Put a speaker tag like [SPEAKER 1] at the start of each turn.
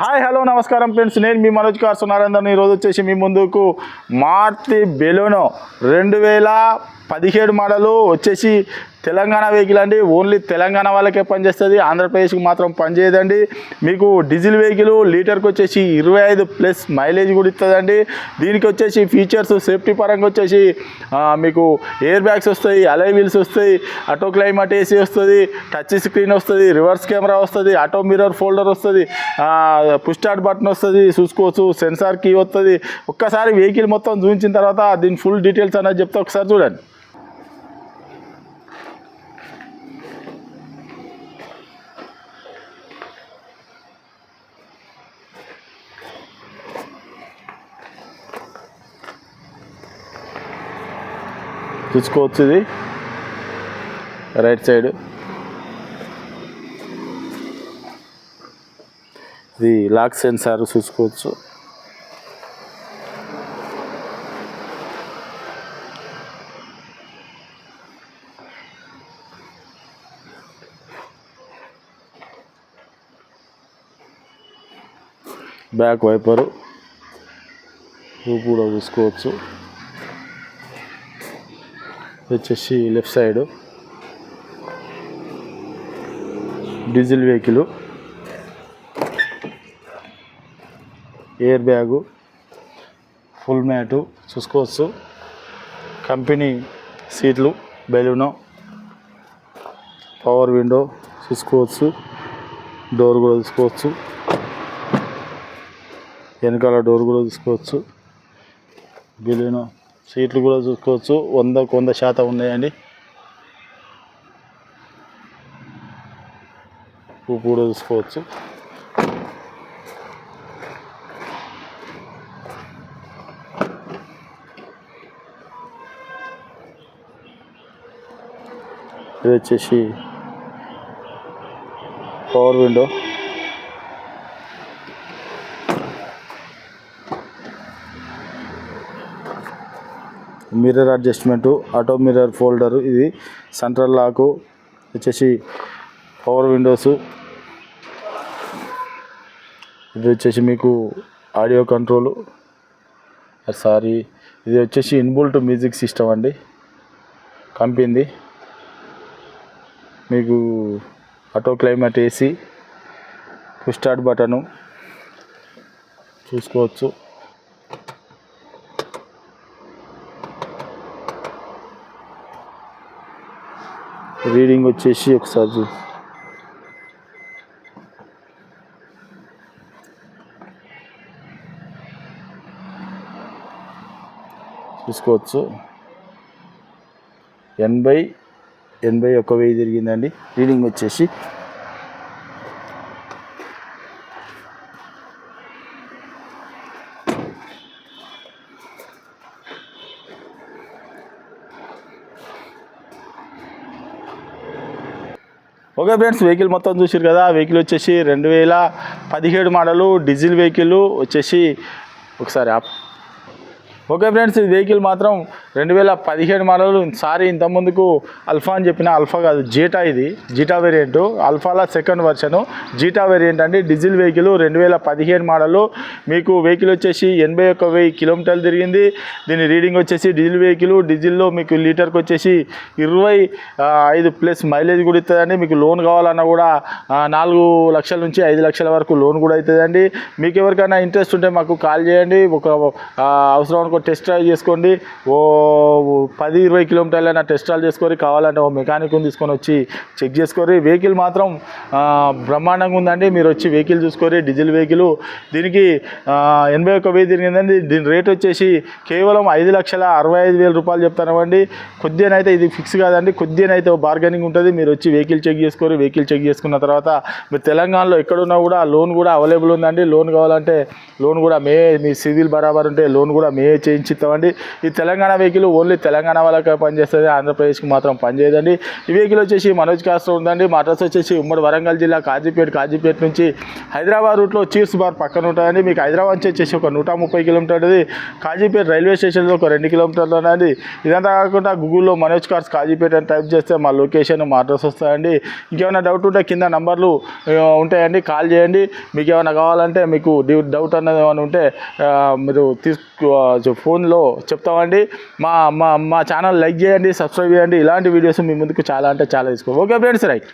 [SPEAKER 1] Hi hello నమస్కారం friends. నేను మీ Manoj cars Narayana ఈరోజు వచ్చేసి మీ ముందుకు మార్తి బెలోనో. రెండు వేల పదిహేడు మోడలు వచ్చేసి తెలంగాణ వెహికల్ అండి. ఓన్లీ తెలంగాణ వాళ్ళకే పనిచేస్తుంది. ఆంధ్రప్రదేశ్కి మాత్రం పనిచేయదండి. మీకు డీజిల్ వెహికల్ లీటర్కి వచ్చేసి ఇరవై ఐదు ప్లస్ మైలేజ్ కూడా ఇస్తుందండి. దీనికి వచ్చేసి ఫీచర్స్ సేఫ్టీ పరంగా వచ్చేసి మీకు ఎయిర్ బ్యాగ్స్ వస్తాయి అలై వీల్స్ వస్తాయి ఆటో క్లైమేట్ ఏసీ వస్తుంది టచ్ స్క్రీన్ వస్తుంది రివర్స్ కెమెరా వస్తుంది ఆటో మిర్రర్ ఫోల్డర్ వస్తుంది పుష్టార్ట్ బటన్ వస్తుంది చూసుకోవచ్చు సెన్సార్ కీ వస్తుంది ఒక్కసారి వెహికల్ మొత్తం చూపించిన తర్వాత దీని ఫుల్ డీటెయిల్స్ అనేది చెప్తే. ఒకసారి చూడండి. చూసుకోవచ్చు ఇది రైట్ సైడ్. ఇది లాక్ సెన్సార్ చూసుకోవచ్చు. Back wiper. కూడా చూసుకోవచ్చు. వచ్చేసి left side. Diesel vehicle air bag full mat చూసుకోవచ్చు. కంపెనీ సీట్లు బెలూను పవర్ విండో చూసుకోవచ్చు డోర్ కూడా చూసుకోవచ్చు. వెనకాల డోర్ కూడా చూసుకోవచ్చు. బెలూను సీట్లు కూడా చూసుకోవచ్చు. వందకు వంద శాతం ఉన్నాయండి. ఉప్పు కూడా చూసుకోవచ్చు. ఇది వచ్చేసి power window mirror adjustment auto mirror folder ఇది సెంట్రల్ లాకు వచ్చేసి పవర్ విండోస్ ఇది వచ్చేసి మీకు ఆడియో కంట్రోల్ సారీ ఇది వచ్చేసి ఇన్బుల్ట్ మ్యూజిక్ సిస్టమ్ అండి. కంపింది. మీకు auto climate AC start button చూసుకోవచ్చు. రీడింగ్ వచ్చేసి ఒకసారి చూ చూసుకోవచ్చు. ఎనభై ఎనభై ఒక వెయ్యి తిరిగిందండి. రీడింగ్ వచ్చేసి ఓకే ఫ్రెండ్స్ వెహికల్ మొత్తం చూసారు కదా వెహికల్ వచ్చేసి రెండు వేల పదిహేడు మోడలు డీజిల్ వెహికల్ వచ్చేసి ఒకసారి ఆప్. ఓకే ఫ్రెండ్స్ ఈ వెహికల్ మాత్రం రెండు వేల పదిహేడు మోడల్. సారీ ఇంతకుముందుకు అల్ఫా అని చెప్పిన అల్ఫా కాదు జీటా ఇది. జీటా వేరియంట్ అల్ఫాలా సెకండ్ వర్షను జీటా వేరియంట్ అండి. డీజిల్ వెహికల్ రెండు వేల పదిహేడు మోడల్. మీకు వెహికల్ వచ్చేసి ఎనభై ఒక్క వెయ్యి కిలోమీటర్లు తిరిగింది. దీని రీడింగ్ వచ్చేసి డీజిల్ వెహికల్. డీజిల్లో మీకు లీటర్కి వచ్చేసి ఇరవై ఐదు ప్లస్ మైలేజ్ కూడా ఇస్తుందండి. మీకు లోన్ కావాలన్నా కూడా నాలుగు లక్షల నుంచి ఐదు లక్షల వరకు లోన్ కూడా అవుతుందండి. మీకు ఎవరికైనా ఇంట్రెస్ట్ ఉంటే మాకు కాల్ చేయండి. ఒక అవసరం అనుకో టెస్ట్ డ్రైవ్ చేసుకోండి. ఓ పది ఇరవై కిలోమీటర్లైనా టెస్ట్ డ్రైవ్ చేసుకొని కావాలంటే ఓ మెకానిక్ని తీసుకొని వచ్చి చెక్ చేసుకొని వెహికల్ మాత్రం బ్రహ్మాండంగా ఉందండి. మీరు వచ్చి వెహికల్ చూసుకొని డీజిల్ వెహికల్ దీనికి ఎనభై ఒక్క వెయ్యి తిరిగిందండి. దీని రేట్ వచ్చేసి కేవలం ఐదు లక్షల అరవై ఐదు వేల రూపాయలు చెప్తానండి కొద్దిగానైతే ఇది ఫిక్స్ కాదండి. కొద్దినైతే బార్గెనింగ్ ఉంటుంది. మీరు వచ్చి వెహికల్ చెక్ చేసుకొని వెహికల్ చెక్ చేసుకున్న తర్వాత మీరు తెలంగాణలో ఎక్కడున్నా కూడా లోన్ కూడా అవైలబుల్ ఉందండి. లోన్ కావాలంటే లోన్ కూడా మే మీ సివిల్ బరాబర్ ఉంటే లోన్ కూడా మే చేయించిస్తామండి. ఈ తెలంగాణ వెహికల్ ఓన్లీ తెలంగాణ వాళ్ళకి పనిచేస్తుంది ఆంధ్రప్రదేశ్కి మాత్రం పనిచేయదండి. ఈ వెహికల్ వచ్చేసి మనోజ్ కాస్టర్ ఉందండి. మా అడ్రస్ వచ్చేసి ఉమ్మడి వరంగల్ జిల్లా కాజీపేట కాజీపేట నుంచి హైదరాబాద్ రూట్లో చీర్స్ బార్ పక్కన ఉంటుందండి మీకు హైదరాబాద్ నుంచి వచ్చేసి ఒక నూట ముప్పై కిలోమీటర్ది కాజీపేట రైల్వే స్టేషన్లో ఒక రెండు కిలోమీటర్లు ఉన్నది ఇదంతా కాకుండా గూగుల్లో మనోజ్ కార్స్ కాజీపేట అని టైప్ చేస్తే మా లొకేషన్ మా అడ్రస్ వస్తాయండి. ఇంకేమైనా డౌట్ ఉంటే కింద నంబర్లు ఉంటాయండి. కాల్ చేయండి. మీకు ఏమైనా కావాలంటే మీకు డౌట్ అన్నది ఏమైనా ఉంటే మీరు తీసుకు ఫోన్లో చెప్తామండి. మా మా మా ఛానల్ లైక్ చేయండి సబ్స్క్రైబ్ చేయండి. ఇలాంటి వీడియోస్ మీ ముందుకు చాలా అంటే చాలా తీసుకో. Okay friends right